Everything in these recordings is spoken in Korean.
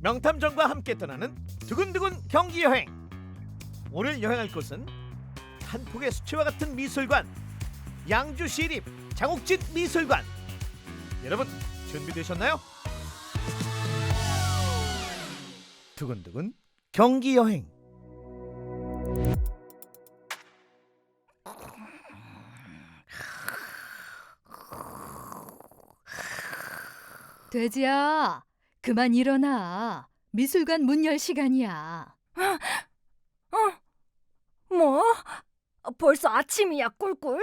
명탐정과 함께 떠나는 두근두근 경기 여행. 오늘 여행할 곳은 한 폭의 수채화 같은 미술관 양주 시립 장욱진 미술관. 여러분 준비되셨나요? 두근두근 경기 여행. 돼지야, 그만 일어나. 미술관 문 열 시간이야. 뭐? 벌써 아침이야, 꿀꿀?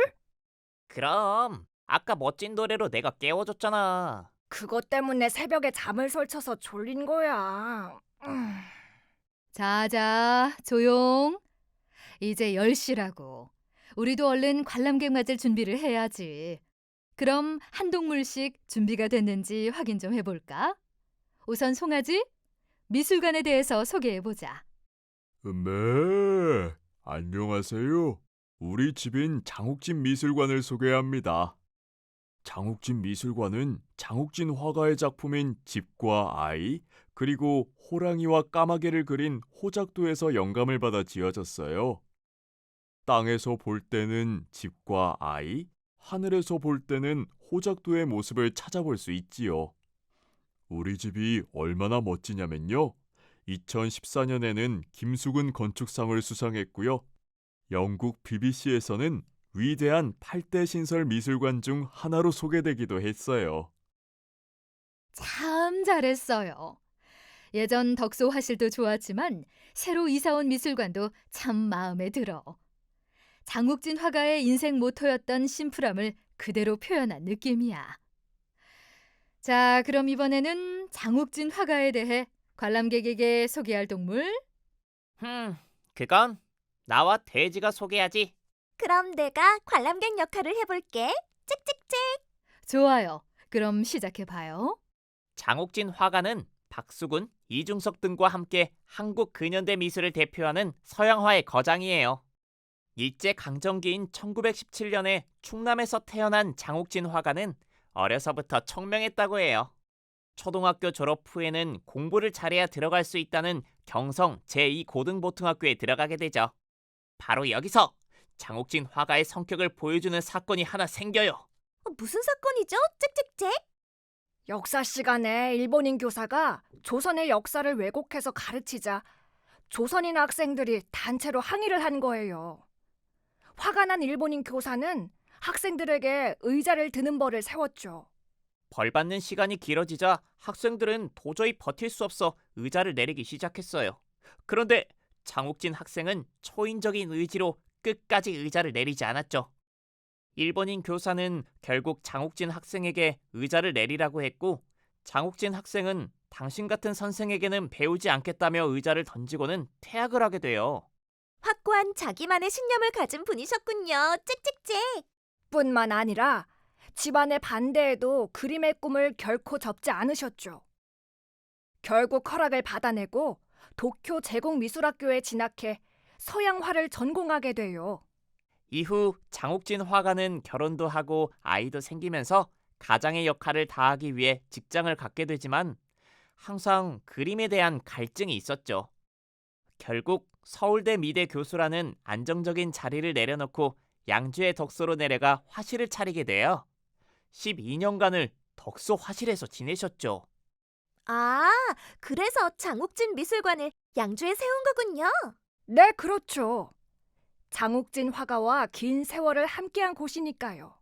그럼 아까 멋진 노래로 내가 깨워줬잖아. 그것 때문에 새벽에 잠을 설쳐서 졸린 거야. 음. 자자, 조용. 이제 10시라고. 우리도 얼른 관람객 맞을 준비를 해야지. 그럼 한 동물씩 준비가 됐는지 확인 좀 해볼까? 우선 송아지, 미술관에 대해서 소개해 보자. 네, 안녕하세요. 우리 집인 장욱진 미술관을 소개합니다. 장욱진 미술관은 장욱진 화가의 작품인 집과 아이, 그리고 호랑이와 까마귀를 그린 호작도에서 영감을 받아 지어졌어요. 땅에서 볼 때는 집과 아이, 하늘에서 볼 때는 호작도의 모습을 찾아볼 수 있지요. 우리 집이 얼마나 멋지냐면요. 2014년에는 김수근 건축상을 수상했고요. 영국 BBC에서는 위대한 8대 신설 미술관 중 하나로 소개되기도 했어요. 참 잘했어요. 예전 덕소 화실도 좋았지만 새로 이사온 미술관도 참 마음에 들어. 장욱진 화가의 인생 모토였던 심플함을 그대로 표현한 느낌이야. 자, 그럼 이번에는 장욱진 화가에 대해 관람객에게 소개할 동물 흠, 그건 나와 돼지가 소개하지. 그럼 내가 관람객 역할을 해볼게. 찍찍찍. 좋아요. 그럼 시작해 봐요. 장옥진 화가는 박수근, 이중석 등과 함께 한국 근현대 미술을 대표하는 서양화의 거장이에요. 일제 강점기인 1917년에 충남에서 태어난 장옥진 화가는 어려서부터 청명했다고 해요. 초등학교 졸업 후에는 공부를 잘해야 들어갈 수 있다는 경성 제2고등보통학교에 들어가게 되죠. 바로 여기서 장옥진 화가의 성격을 보여주는 사건이 하나 생겨요. 어, 무슨 사건이죠? 찍찍찍. 역사 시간에 일본인 교사가 조선의 역사를 왜곡해서 가르치자 조선인 학생들이 단체로 항의를 한 거예요. 화가 난 일본인 교사는 학생들에게 의자를 드는 벌을 세웠죠. 벌 받는 시간이 길어지자 학생들은 도저히 버틸 수 없어 의자를 내리기 시작했어요. 그런데 장욱진 학생은 초인적인 의지로 끝까지 의자를 내리지 않았죠. 일본인 교사는 결국 장욱진 학생에게 의자를 내리라고 했고 장욱진 학생은 당신 같은 선생에게는 배우지 않겠다며 의자를 던지고는 퇴학을 하게 돼요. 확고한 자기만의 신념을 가진 분이셨군요. 찍찍찍. 뿐만 아니라 집안의 반대에도 그림의 꿈을 결코 접지 않으셨죠. 결국 허락을 받아내고 도쿄 제국미술학교에 진학해 서양화를 전공하게 돼요. 이후 장욱진 화가는 결혼도 하고 아이도 생기면서 가장의 역할을 다하기 위해 직장을 갖게 되지만 항상 그림에 대한 갈증이 있었죠. 결국 서울대 미대 교수라는 안정적인 자리를 내려놓고 양주의 덕소로 내려가 화실을 차리게 돼요. 12년간을 덕소 화실에서 지내셨죠. 아, 그래서 장욱진 미술관을 양주에 세운 거군요. 네, 그렇죠. 장욱진 화가와 긴 세월을 함께한 곳이니까요.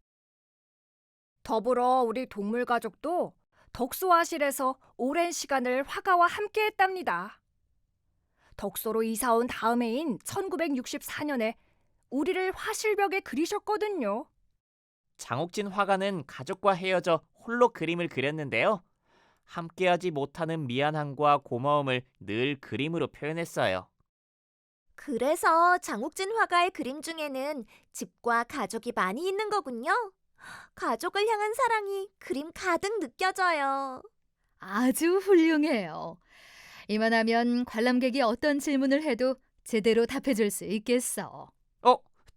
더불어 우리 동물 가족도 덕소화실에서 오랜 시간을 화가와 함께했답니다. 덕소로 이사 온 다음 해인 1964년에 우리를 화실벽에 그리셨거든요. 장옥진 화가는 가족과 헤어져 홀로 그림을 그렸는데요. 함께하지 못하는 미안함과 고마움을 늘 그림으로 표현했어요. 그래서 장욱진 화가의 그림 중에는 집과 가족이 많이 있는 거군요. 가족을 향한 사랑이 그림 가득 느껴져요. 아주 훌륭해요. 이만하면 관람객이 어떤 질문을 해도 제대로 답해줄 수 있겠어. 어,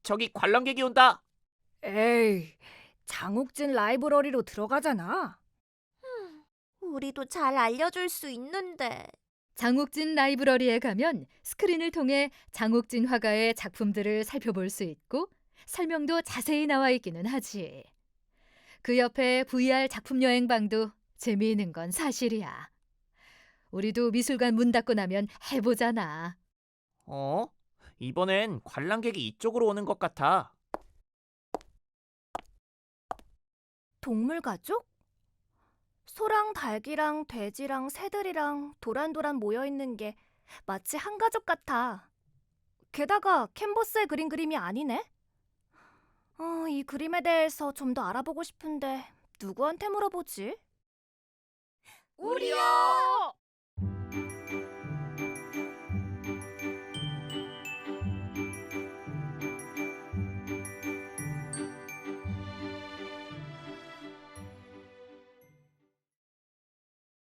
저기 관람객이 온다. 에이, 장욱진 라이브러리로 들어가잖아. 우리도 잘 알려줄 수 있는데. 장욱진 라이브러리에 가면 스크린을 통해 장욱진 화가의 작품들을 살펴볼 수 있고 설명도 자세히 나와 있기는 하지. 그 옆에 VR 작품 여행방도 재미있는 건 사실이야. 우리도 미술관 문 닫고 나면 해보잖아. 어? 이번엔 관람객이 이쪽으로 오는 것 같아. 동물 가족? 소랑 닭이랑 돼지랑 새들이랑 도란도란 모여 있는 게 마치 한 가족 같아. 게다가 캔버스에 그린 그림이 아니네. 어, 이 그림에 대해서 좀 더 알아보고 싶은데 누구한테 물어보지? 우리요!